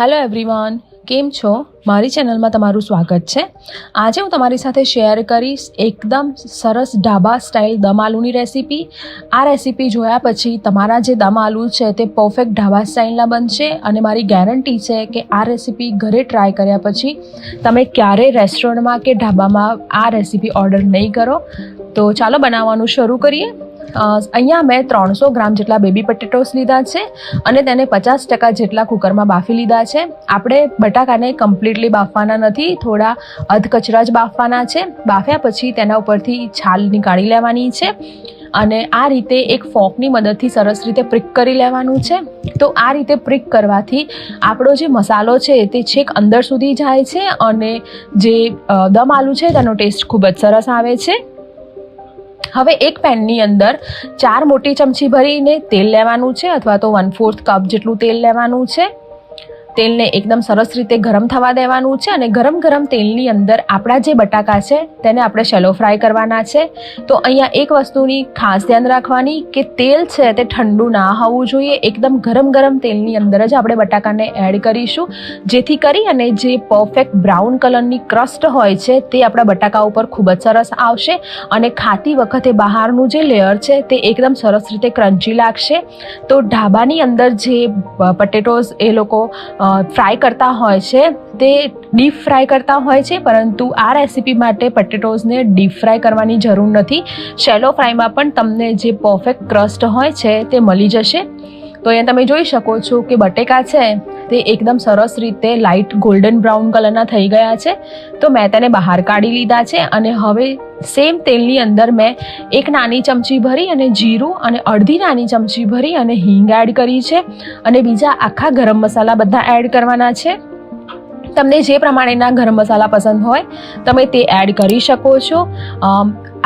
Hello everyone કેમ છો? મારી ચેનલમાં તમારું સ્વાગત છે. આજે હું તમારી સાથે શેર કરીશ એકદમ સરસ ઢાબા સ્ટાઇલ દમ આલુની રેસીપી આ રેસીપી જોયા પછી તમારા જે દમ આલુ છે તે પરફેક્ટ ઢાબા સ્ટાઇલના બનશે અને મારી ગેરંટી છે કે આ રેસીપી ઘરે ટ્રાય કર્યા પછી તમે ક્યારેય રેસ્ટોરન્ટમાં કે ઢાબામાં આ રેસીપી ઓર્ડર નહીં કરો. તો ચાલો બનાવવાનું શરૂ કરીએ. અહીંયા મેં ત્રણસો ગ્રામ જેટલા બેબી પટેટોસ લીધા છે અને તેને પચાસ ટકા જેટલા કુકરમાં બાફી લીધા છે. આપણે બટાકાને કમ્પ્લીટલી બાફવાના નથી, થોડા અધકચરા જ બાફવાના છે. બાફ્યા પછી તેના ઉપરથી છાલ નીકાળી લેવાની છે અને આ રીતે એક ફોકની મદદથી સરસ રીતે પ્રિક કરી લેવાનું છે. તો આ રીતે પ્રિક કરવાથી આપણો જે મસાલો છે તે છેક અંદર સુધી જાય છે અને જે દમ આલુ છે તેનો ટેસ્ટ ખૂબ જ સરસ આવે છે. હવે એક પેનની અંદર ચાર મોટી ચમચી ભરીને તેલ લેવાનું છે, અથવા તો વન ફોર્થ કપ જેટલું તેલ લેવાનું છે. તેલને એકદમ સરસ રીતે ગરમ થવા દેવાનું છે અને ગરમ ગરમ તેલની અંદર આપણા જે બટાકા છે તેને આપણે શેલો ફ્રાય કરવાના છે. તો અહીંયા એક વસ્તુની ખાસ ધ્યાન રાખવાની કે તેલ છે તે ઠંડુ ના હોવું જોઈએ. એકદમ ગરમ ગરમ તેલની અંદર જ આપણે બટાકાને એડ કરીશું. જેથી કરી અને જે પરફેક્ટ બ્રાઉન કલરની ક્રસ્ટ હોય છે તે આપણા બટાકા ઉપર ખૂબ જ સરસ આવશે અને ખાતી વખતે બહારનું જે લેયર છે તે એકદમ સરસ રીતે ક્રન્ચી લાગશે. તો ઢાબાની અંદર જે પટેટોઝ એ લોકો ફ્રાય કરતા હોય છે. તે ડીપ ફ્રાય કરતા હોય છે, પરંતુ આ રેસીપી માટે પટેટોઝને ડીપ ફ્રાય કરવાની જરૂર નથી. શેલો ફ્રાયમાં પણ તમને જે પરફેક્ટ ક્રસ્ટ હોય છે, તે મળી જશે. તો અહીંયા તમે જોઈ શકો છો કે બટેકા છે તે એકદમ સરસ રીતે લાઇટ ગોલ્ડન બ્રાઉન કલરના થઈ ગયા છે. તો મેં તેને બહાર કાઢી લીધા છે અને હવે સેમ તેલની અંદર મેં એક નાની ચમચી ભરી અને જીરું અને અડધી નાની ચમચી ભરી અને હિંગ એડ કરી છે અને બીજા આખા ગરમ મસાલા બધા એડ કરવાના છે. તમને જે પ્રમાણેના ગરમ મસાલા પસંદ હોય, તમે તે એડ કરી શકો છો.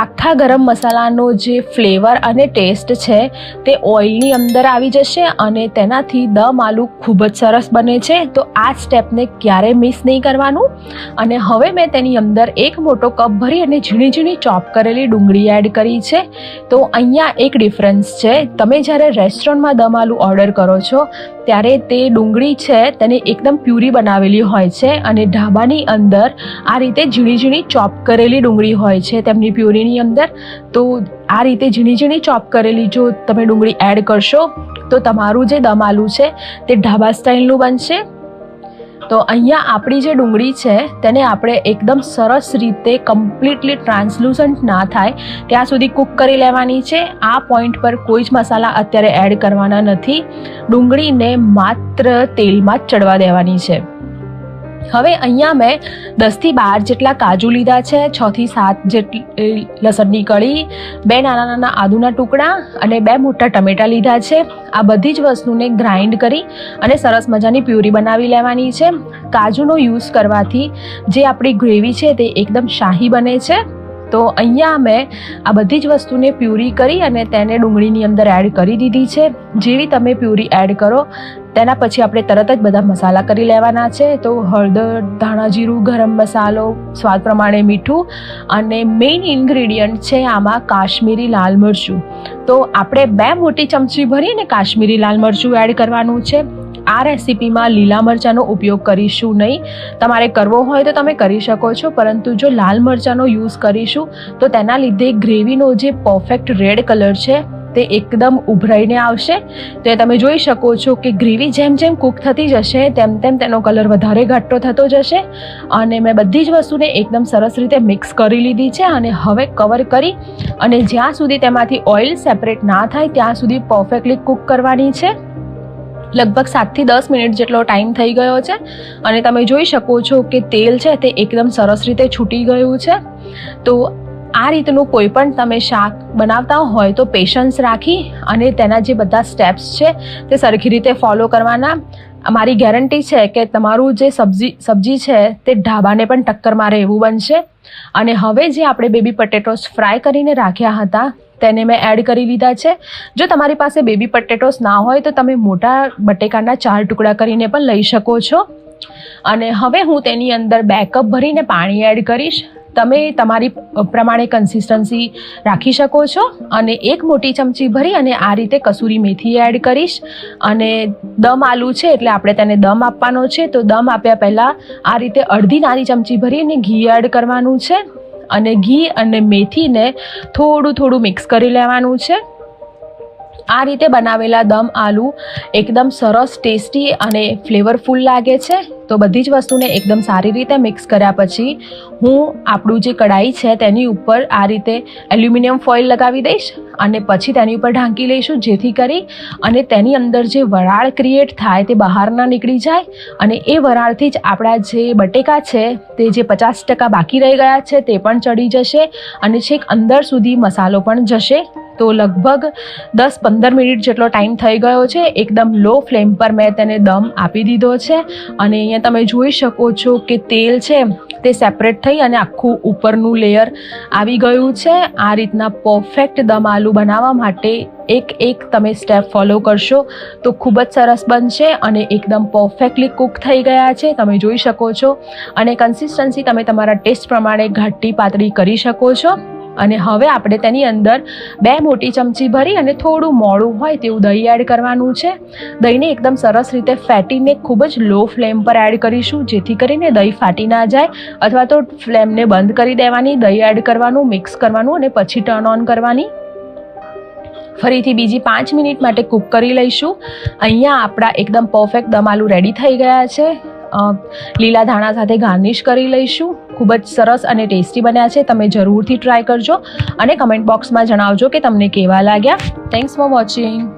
આખા ગરમ મસાલાનો જે ફ્લેવર અને ટેસ્ટ છે, તે ઓઇલની અંદર આવી જશે અને તેનાથી દમ આલુ ખૂબ જ સરસ બને છે. તો આ સ્ટેપને ક્યારેય મિસ નહીં કરવાનું? અને હવે મેં તેની અંદર એક મોટો કપ ભરી અને ઝીણી ઝીણી ચોપ કરેલી ડુંગળી એડ કરી છે. તો અહીંયા એક ડિફરન્સ છે. તમે જ્યારે રેસ્ટોરન્ટમાં દમ આલુ ઓર્ડર કરો છો, ત્યારે તે ડુંગળી છે, તેને એકદમ પ્યુરી બનાવેલી હોય છે અને ઢાબાની અંદર આ રીતે ઝીણી ઝીણી ચોપ કરેલી ડુંગળી હોય છે, તેમની પ્યુરીની અંદર, તો આ રીતે ઝીણી ઝીણી ચોપ કરેલી જો તમે ડુંગળી એડ કરશો, તો તમારું જે દમ આલુ છે, તે ઢાબા સ્ટાઇલનું બનશે. તો અહીંયા આપણી જે ડુંગળી છે, તેને આપણે એકદમ સરસ રીતે કમ્પ્લીટલી ટ્રાન્સલુસન્ટ ના થાય, ત્યાં સુધી કૂક કરી લેવાની છે. આ પોઈન્ટ પર કોઈ જ મસાલા અત્યારે એડ કરવાના નથી. ડુંગળીને માત્ર તેલમાં જ ચડવા દેવાની છે. હવે અહીંયા મેં દસથી બાર જેટલા કાજુ લીધા છે, છથી સાત જેટલી લસણની કળી, બે નાના નાના આદુના ટુકડા અને બે મોટા ટમેટાં લીધા છે. આ બધી જ વસ્તુને ગ્રાઇન્ડ કરી અને સરસ મજાની પ્યુરી બનાવી લેવાની છે. કાજુનો યુઝ કરવાથી જે આપણી ગ્રેવી છે તે એકદમ શાહી બને છે. તો અહીંયા મેં આ બધી જ વસ્તુને પ્યુરી કરી અને તેને ડુંગળીની અંદર એડ કરી દીધી છે. જેવી તમે પ્યુરી એડ કરો તેના પછી આપણે તરત જ બધા મસાલા કરી લેવાના છે. તો હળદર, ધાણા જીરું, ગરમ મસાલો, સ્વાદ પ્રમાણે મીઠું અને મેઇન ઇન્ગ્રેડિયન્ટ છે આમાં કાશ્મીરી લાલ મરચું. તો આપણે બે મોટી ચમચી ભરીને કાશ્મીરી લાલ મરચું એડ કરવાનું છે. આ રેસીપીમાં લીલા મરચાંનો ઉપયોગ કરીશું નહીં. તમારે કરવો હોય તો તમે કરી શકો છો, પરંતુ જો લાલ મરચાંનો યુઝ કરીશું, તો તેના લીધે ગ્રેવીનો જે પરફેક્ટ રેડ કલર છે તે એકદમ ઉભરાઈને આવશે. તો તમે જોઈ શકો છો કે ગ્રેવી જેમ જેમ કૂક થતી જશે, તેમ તેમ તેનો કલર વધારે ઘટ્ટો થતો જશે. અને મેં બધી જ વસ્તુને એકદમ સરસ રીતે મિક્સ કરી લીધી છે અને હવે કવર કરી અને જ્યાં સુધી તેમાંથી ઓઇલ સેપરેટ ના થાય, ત્યાં સુધી પરફેક્ટલી કૂક કરવાની છે. લગભગ સાતથી દસ મિનિટ જેટલો ટાઈમ થઈ ગયો છે અને તમે જોઈ શકો છો કે તેલ છે તે એકદમ સરસ રીતે છૂટી ગયું છે. તો આ રીતનું કોઈ પણ તમે શાક બનાવતા હોય તો પેશન્સ રાખી અને તેના જે બધા સ્ટેપ્સ છે તે સરખી રીતે ફોલો કરવાના. મારી ગેરંટી છે કે તમારું જે સબ્જી સબ્જી છે તે ઢાબાને પણ ટક્કર મારે એવું બનશે. અને હવે જે આપણે બેબી પટેટોસ ફ્રાય કરીને રાખ્યા હતા તેને મેં એડ કરી લીધા છે. જો તમારી પાસે બેબી પટેટોસ ના હોય તો તમે મોટા બટેકાના ચાર ટુકડા કરીને પણ લઈ શકો છો. અને હવે હું તેની અંદર બે કપ ભરીને પાણી એડ કરીશ. તમે તમારી પ્રમાણે કન્સિસ્ટન્સી રાખી શકો છો અને એક મોટી ચમચી ભરી અને આ રીતે કસૂરી મેથી એડ કરીશ. અને દમ આલુ છે એટલે આપણે તેને દમ આપવાનો છે. તો દમ આપ્યા પહેલાં આ રીતે અડધી નાની ચમચી ભરી અને ઘી એડ કરવાનું છે. અને ઘી અને મેથીને થોડું થોડું મિક્સ કરી લેવાનું છે. આ રીતે બનાવેલા દમ આલુ એકદમ સરસ, ટેસ્ટી અને ફ્લેવરફુલ લાગે છે. તો બધી જ વસ્તુને એકદમ સારી રીતે મિક્સ કર્યા પછી હું આપણું જે કઢાઈ છે તેની ઉપર આ રીતે એલ્યુમિનિયમ ફોઇલ લગાવી દઈશ અને પછી તેની ઉપર ઢાંકી લઈશું જેથી કરી અને તેની અંદર જે વરાળ ક્રિએટ થાય તે બહાર ના નીકળી જાય અને એ વરાળથી જ આપણા જે બટેકા છે તે જે પચાસ ટકા બાકી રહી ગયા છે તે પણ ચડી જશે અને છેક અંદર સુધી મસાલો પણ જશે. તો લગભગ દસ પંદર મિનિટ જેટલો ટાઈમ થઈ ગયો છે. એકદમ લો ફ્લેમ પર મેં તેને દમ આપી દીધો છે. અને અહીંયા તમે જોઈ શકો છો કે તેલ છે તે સેપરેટ થઈ અને આખું ઉપરનું લેયર આવી ગયું છે. આ રીતના પરફેક્ટ દમ આલુ બનાવવા માટે એક એક તમે સ્ટેપ ફોલો કરશો તો ખૂબ જ સરસ બનશે અને એકદમ પરફેક્ટલી કૂક થઈ ગયા છે. તમે જોઈ શકો છો. અને કન્સિસ્ટન્સી તમે તમારા ટેસ્ટ પ્રમાણે ઘાટી પાતળી કરી શકો છો. અને હવે આપણે તેની અંદર બે મોટી ચમચી ભરી અને થોડું મોડું હોય તેવું દહીં એડ કરવાનું છે. દહીંને એકદમ સરસ રીતે ફેટીને ખૂબ જ લો ફ્લેમ પર એડ કરીશું, જેથી કરીને દહીં ફાટી ના જાય અથવા તો ફ્લેમને બંધ કરી દેવાની, દહીં એડ કરવાનું મિક્સ કરવાનું અને પછી ટર્ન ઓન કરવાની. ફરીથી બીજી પાંચ મિનિટ માટે કૂક કરી લઈશું. અહીંયા આપણા એકદમ પરફેક્ટ દમાલુ રેડી થઈ ગયા છે. લીલા ધાણા સાથે ગાર્નિશ કરી લઈશું. ખૂબ જ સરસ અને ટેસ્ટી બન્યા છે. તમે જરૂરથી ટ્રાય કરજો અને કમેન્ટ બોક્સમાં જણાવજો કે તમને કેવા લાગ્યા. Thanks for watching